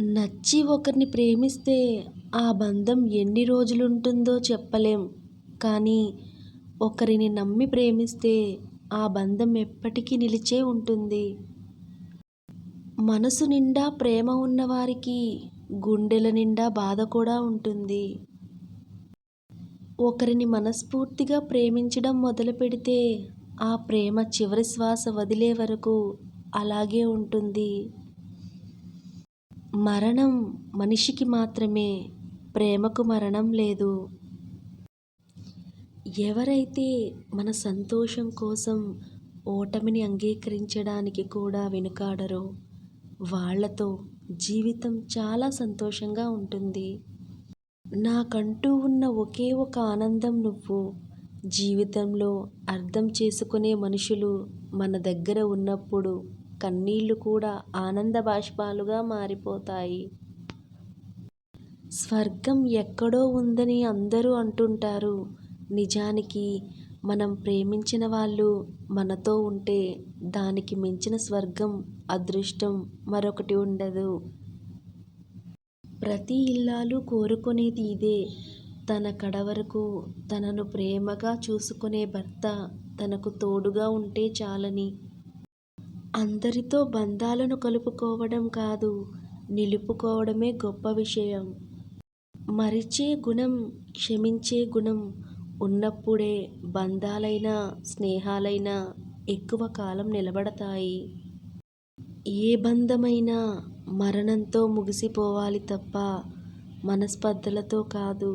నచ్చి ఒకరిని ప్రేమిస్తే ఆ బంధం ఎన్ని రోజులుంటుందో చెప్పలేం. కానీ ఒకరిని నమ్మి ప్రేమిస్తే ఆ బంధం ఎప్పటికీ నిలిచే ఉంటుంది. మనసు నిండా ప్రేమ ఉన్నవారికి గుండెల నిండా బాధ కూడా ఉంటుంది. ఒకరిని మనస్ఫూర్తిగా ప్రేమించడం మొదలుపెడితే ఆ ప్రేమ చివరి శ్వాస వదిలే వరకు అలాగే ఉంటుంది. మరణం మనిషికి మాత్రమే ప్రేమకు మరణం లేదు. ఎవరైతే మన సంతోషం కోసం ఓటమిని అంగీకరించడానికి కూడా వెనుకాడరో వాళ్ళతో జీవితం చాలా సంతోషంగా ఉంటుంది. నాకంటూ ఉన్న ఒకే ఒక ఆనందం నువ్వు. జీవితంలో అర్థం చేసుకునే మనుషులు మన దగ్గర ఉన్నప్పుడు కన్నీళ్ళు కూడా ఆనంద బాష్పాలుగా మారిపోతాయి. స్వర్గం ఎక్కడో ఉందని అందరూ అంటుంటారు. నిజానికి మనం ప్రేమించిన వాళ్ళు మనతో ఉంటే దానికి మించిన స్వర్గం అదృష్టం మరొకటి ఉండదు. ప్రతి ఇల్లాలు కోరుకునేది ఇదే. తన కడ వరకు తనను ప్రేమగా చూసుకునే భర్త తనకు తోడుగా ఉంటే చాలని. అందరితో బంధాలను కలుపుకోవడం కాదు నిలుపుకోవడమే గొప్ప విషయం. మరిచే గుణం క్షమించే గుణం ఉన్నప్పుడే బంధాలైనా స్నేహాలైనా ఎక్కువ కాలం నిలబడతాయి. ఏ బంధమైనా మరణంతో ముగిసిపోవాలి తప్ప మనస్పర్ధలతో కాదు.